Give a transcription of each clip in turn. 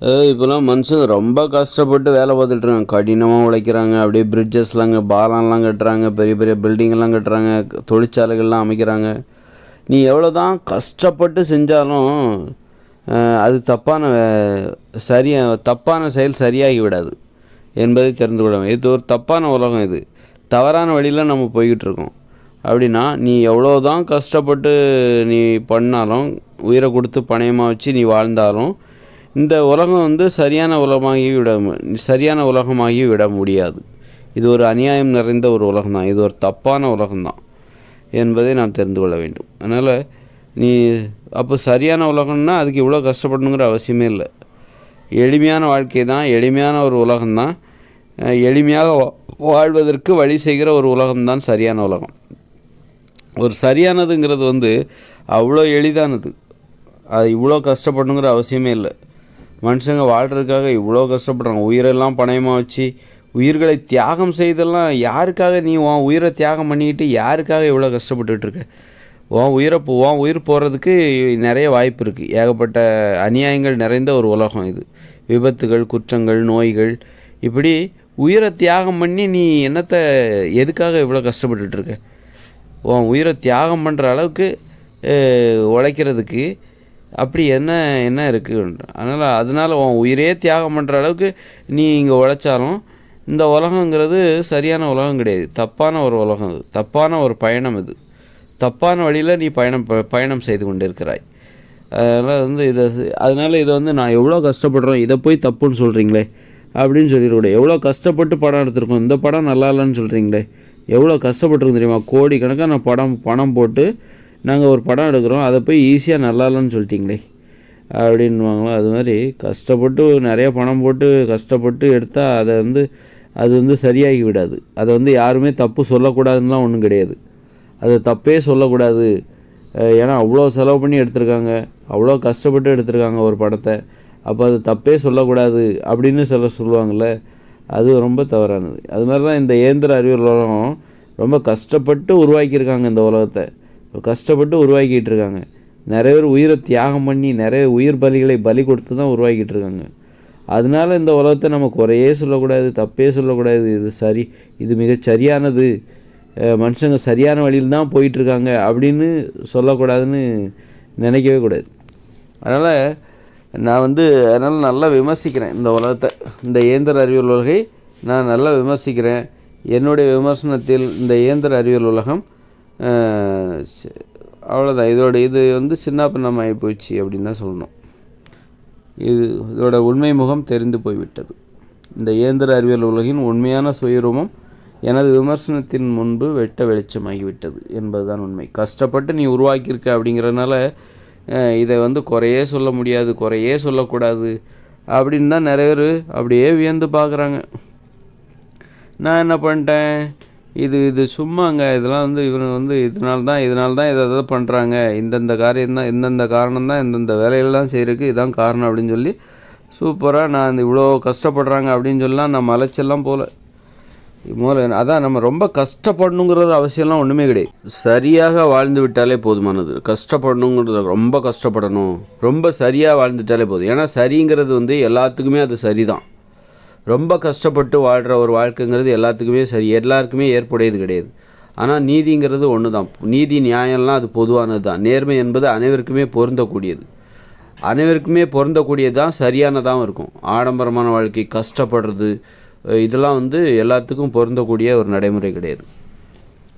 இப்போலாம் மனுஷன் ரொம்ப கஷ்டப்பட்டு வேலை பார்த்துட்ருக்காங்க கடினமாக உழைக்கிறாங்க. அப்படியே பிரிட்ஜஸ்லாங்க பாலம்லாம் கட்டுறாங்க. பெரிய பெரிய பில்டிங்கெல்லாம் கட்டுறாங்க. தொழிற்சாலைகள்லாம் அமைக்கிறாங்க. நீ எவ்வளோ தான் கஷ்டப்பட்டு செஞ்சாலும் அது தப்பான வே- சரியா தப்பான செயல் சரியாகி விடாது என்பதை தெரிந்து கொள்ள இது ஒரு தப்பான உலகம் இது. தவறான வழியில் நம்ம போய்கிட்டு இருக்கோம். அப்படின்னா நீ எவ்வளோ தான் கஷ்டப்பட்டு நீ பண்ணாலும் உயிரை கொடுத்து பணயமாக வச்சு நீ வாழ்ந்தாலும் இந்த உலகம் வந்து சரியான உலகமாகி விட சரியான உலகமாகி விட முடியாது. இது ஒரு அநியாயம் நிறைந்த ஒரு உலகம்தான். இது ஒரு தப்பான உலகம்தான் என்பதை நாம் தெரிந்து கொள்ள வேண்டும். அதனால் நீ அப்போ சரியான உலகம்னா அதுக்கு இவ்வளோ கஷ்டப்படணுங்கிற அவசியமே இல்லை. எளிமையான வாழ்க்கை தான் எளிமையான ஒரு உலகம்தான். எளிமையாக வா- வாழ்வதற்கு வழி செய்கிற ஒரு உலகம்தான் சரியான உலகம். ஒரு சரியானதுங்கிறது வந்து அவ்வளோ எளிதானது. அது இவ்வளோ கஷ்டப்படணுங்கிற அவசியமே இல்லை. மனுஷங்க வாழ்கிறதுக்காக இவ்வளோ கஷ்டப்படுறாங்க. உயிரெல்லாம் பணயமாக வச்சு உயிர்களை தியாகம் செய்தெல்லாம் யாருக்காக நீ உன் உயிரை தியாகம் பண்ணிக்கிட்டு யாருக்காக இவ்வளோ கஷ்டப்பட்டுட்டு இருக்க? உன் உயிரை போ- உன் உயிர் போகிறதுக்கு நிறைய வாய்ப்பு இருக்குது ஏகப்பட்ட அநியாயங்கள் நிறைந்த ஒரு உலகம் இது. விபத்துகள் குற்றங்கள் நோய்கள். இப்படி உயிரை தியாகம் பண்ணி நீ என்னத்தை எதுக்காக இவ்வளோ கஷ்டப்பட்டுட்டுருக்க உன் உயிரை தியாகம் பண்ணுற அளவுக்கு உழைக்கிறதுக்கு அப்படி என்ன என்ன இருக்குது அதனால் அதனால் உன் உயிரே தியாகம் பண்ணுற அளவுக்கு நீ இங்கே உழைச்சாலும் இந்த உலகங்கிறது சரியான உலகம் கிடையாது. தப்பான ஒரு உலகம் அது. தப்பான ஒரு பயணம் இது தப்பான வழியில் நீ பயணம் ப- பயணம் செய்து கொண்டிருக்கிறாய். அதனால் வந்து இதை அதனால் இதை வந்து நான் எவ்வளோ கஷ்டப்படுறோம் இதை போய் தப்புன்னு சொல்கிறீங்களே அப்படின்னு சொல்லிடக்கூடாது எவ்வளோ கஷ்டப்பட்டு படம் எடுத்திருக்கோம் இந்த படம் நல்லா இல்லைன்னு சொல்கிறீங்களே எவ்வளோ கஷ்டப்பட்டுருக்கு தெரியுமா? கோடிக்கணக்காக நான் படம் பணம் போட்டு நாங்கள் ஒரு படம் எடுக்கிறோம் அதை போய் ஈஸியாக நல்லா இல்லைன்னு சொல்லிட்டீங்களே அப்படின்வாங்களோ அது மாதிரி கஷ்டப்பட்டு நிறைய பணம் போட்டு கஷ்டப்பட்டு எடுத்தால் அதை வந்து அது வந்து சரியாகி விடாது. அதை வந்து யாருமே தப்பு சொல்லக்கூடாதுன்னுலாம் ஒன்றும் கிடையாது. அதை தப்பே சொல்லக்கூடாது. ஏன்னா அவ்வளோ செலவு பண்ணி எடுத்திருக்காங்க அவ்வளோ கஷ்டப்பட்டு எடுத்திருக்காங்க ஒரு படத்தை. அப்போ அது தப்பே சொல்லக்கூடாது அப்படின்னு சிலர் சொல்லுவாங்கள்ல அது ரொம்ப தவறானது. அது மாதிரி தான் இந்த இயந்திர அறிவியல் உலகம் ரொம்ப கஷ்டப்பட்டு உருவாக்கியிருக்காங்க இந்த உலகத்தை. கஷ்டப்பட்டு உருவாக்கிட்டு இருக்காங்க நிறைய பேர் உயிரை தியாகம் பண்ணி நிறைய உயிர் பலிகளை பலி கொடுத்து தான் உருவாக்கிட்டு இருக்காங்க அதனால இந்த உலகத்தை நம்ம குறையே சொல்லக்கூடாது தப்பே சொல்லக்கூடாது. இது சரி இது மிகச் சரியானது. மனுஷங்க சரியான வழியில் தான் போயிட்டுருக்காங்க அப்படின்னு சொல்லக்கூடாதுன்னு நினைக்கவே கூடாது. அதனால் நான் வந்து அதனால் நல்லா விமர்சிக்கிறேன் இந்த உலகத்தை. இந்த இயந்திர அறிவியல் உலகை நான் நல்லா விமர்சிக்கிறேன். என்னுடைய விமர்சனத்தில் இந்த இயந்திர அறிவியல் உலகம் அவ்வளோதான் இதோட இது வந்து சின்ன பின்னமாகி அப்படின்னு தான் சொல்லணும். இது இதோட உண்மை முகம் தெரிந்து போய்விட்டது. இந்த இயந்திர அறிவியல் உலகின் உண்மையான சுயரூபம் எனது விமர்சனத்தின் முன்பு வெட்ட வெளிச்சமாகிவிட்டது என்பதுதான் உண்மை. கஷ்டப்பட்டு நீ உருவாக்கியிருக்க அப்படிங்கிறனால இதை வந்து குறையே சொல்ல முடியாது குறையே சொல்லக்கூடாது அப்படின்னு தான் நிறைய பேர் அப்படியே வியந்து பார்க்குறாங்க. நான் என்ன பண்ணிட்டேன்? இது இது சும்மாங்க. இதெல்லாம் வந்து இவங்க வந்து இதனால தான் இதனால தான் இதை இதை பண்ணுறாங்க இந்தந்த காரியம் தான் இந்தந்த காரணம் தான் இந்தந்த வேலையெல்லாம் செய்கிறதுக்கு இதான் காரணம் அப்படின்னு சொல்லி சூப்பராக நான் இந்த இவ்வளோ கஷ்டப்படுறாங்க அப்படின்னு சொல்லலாம் நான் மலைச்செல்லாம் போகல மூல அதான் நம்ம ரொம்ப கஷ்டப்படணுங்கிறது அவசியம்லாம் ஒன்றுமே கிடையாது. சரியாக வாழ்ந்து விட்டாலே போதுமானது. கஷ்டப்படணுங்கிறது ரொம்ப கஷ்டப்படணும். ரொம்ப சரியாக வாழ்ந்துட்டாலே போதும். ஏன்னா சரிங்கிறது வந்து எல்லாத்துக்குமே அது சரிதான். ரொம்ப கஷ்டப்பட்டு வாழ்கிற ஒரு வாழ்க்கைங்கிறது எல்லாத்துக்குமே சரி எல்லாருக்குமே ஏற்புடையது கிடையாது. ஆனால் நீதிங்கிறது ஒன்று தான் நீதி நியாயம்லாம் அது பொதுவானது தான் நேர்மை என்பது அனைவருக்குமே பொருந்தக்கூடியது. அனைவருக்குமே பொருந்தக்கூடியது தான் சரியானதாகவும் இருக்கும். ஆடம்பரமான வாழ்க்கை கஷ்டப்படுறது இதெல்லாம் வந்து எல்லாத்துக்கும் பொருந்தக்கூடிய ஒரு நடைமுறை கிடையாது.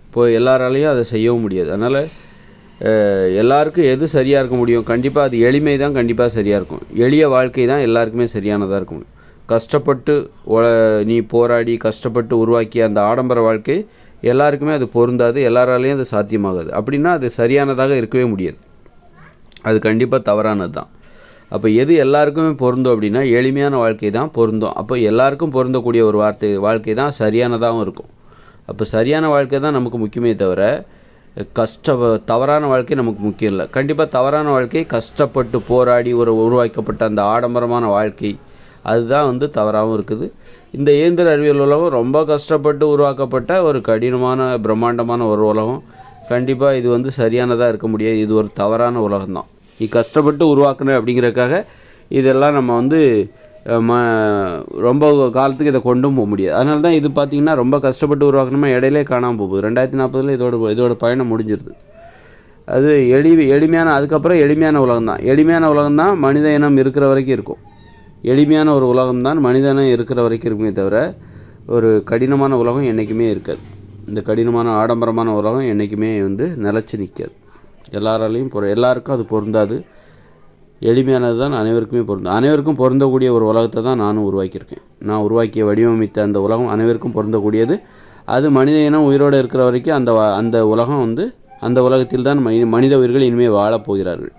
இப்போ எல்லாராலையும் அதை செய்யவும் முடியாது. அதனால் எல்லாருக்கும் எது சரியாக இருக்க முடியும்? கண்டிப்பாக அது எளிமை தான் கண்டிப்பாக சரியாக இருக்கும். எளிய வாழ்க்கை தான் எல்லாருக்குமே சரியானதாக இருக்கும். கஷ்டப்பட்டு நீ போராடி கஷ்டப்பட்டு உருவாக்கிய அந்த ஆடம்பர வாழ்க்கை எல்லாருக்குமே அது பொருந்தாது எல்லாராலையும் அது சாத்தியமாகாது. அப்படின்னா அது சரியானதாக இருக்கவே முடியாது. அது கண்டிப்பாக தவறானது தான் அப்போ எது எல்லாருக்குமே பொருந்தும் அப்படின்னா எளிமையான வாழ்க்கை தான் பொருந்தும். அப்போ எல்லாருக்கும் பொருந்தக்கூடிய ஒரு வார்த்தை வாழ்க்கை தான் சரியானதாகவும் இருக்கும். அப்போ சரியான வாழ்க்கை தான் நமக்கு முக்கியமே தவிர கஷ்ட தவறான வாழ்க்கை நமக்கு முக்கியம் இல்லை. கண்டிப்பாக தவறான வாழ்க்கை கஷ்டப்பட்டு போராடி ஒரு உருவாக்கப்பட்ட அந்த ஆடம்பரமான வாழ்க்கை அதுதான் வந்து தவறாகவும் இருக்குது. இந்த இயந்திர அறிவியல் உலகம் ரொம்ப கஷ்டப்பட்டு உருவாக்கப்பட்ட ஒரு கடினமான பிரம்மாண்டமான ஒரு உலகம். கண்டிப்பாக இது வந்து சரியானதாக இருக்க முடியாது. இது ஒரு தவறான உலகம்தான். இது கஷ்டப்பட்டு உருவாக்கணும் அப்படிங்கிறதுக்காக இதெல்லாம் நம்ம வந்து ம ரொம்ப காலத்துக்கு இதை கொண்டும் போக முடியாது. அதனால தான் இது பார்த்திங்கன்னா ரொம்ப கஷ்டப்பட்டு உருவாக்கணுமா இடையிலே காணாமல் போகுது. ரெண்டாயிரத்தி நாற்பதில் இதோட இதோட பயணம் முடிஞ்சிருது. அது எளி எளிமையான அதுக்கப்புறம் எளிமையான உலகம் தான் எளிமையான உலகம் தான் மனித இனம் இருக்கிற வரைக்கும் இருக்கும். எளிமையான ஒரு உலகம் தான் இருக்கிற வரைக்கும் இருக்குமே தவிர ஒரு கடினமான உலகம் என்றைக்குமே இருக்காது. இந்த கடினமான ஆடம்பரமான உலகம் என்றைக்குமே வந்து நிலச்சி நிற்காது எல்லாராலையும் பொரு எல்லாருக்கும் அது பொருந்தாது. எளிமையானது தான் அனைவருக்குமே பொருந்தும். அனைவருக்கும் பொருந்தக்கூடிய ஒரு உலகத்தை தான் நானும் உருவாக்கியிருக்கேன். நான் உருவாக்கிய வடிவமைத்த அந்த உலகம் அனைவருக்கும் பொருந்தக்கூடியது. அது மனித இனம் உயிரோடு இருக்கிற வரைக்கும் அந்த அந்த உலகம் வந்து அந்த உலகத்தில் தான் மனி- மனித உயிர்கள் இனிமேல் வாழப் போகிறார்கள்.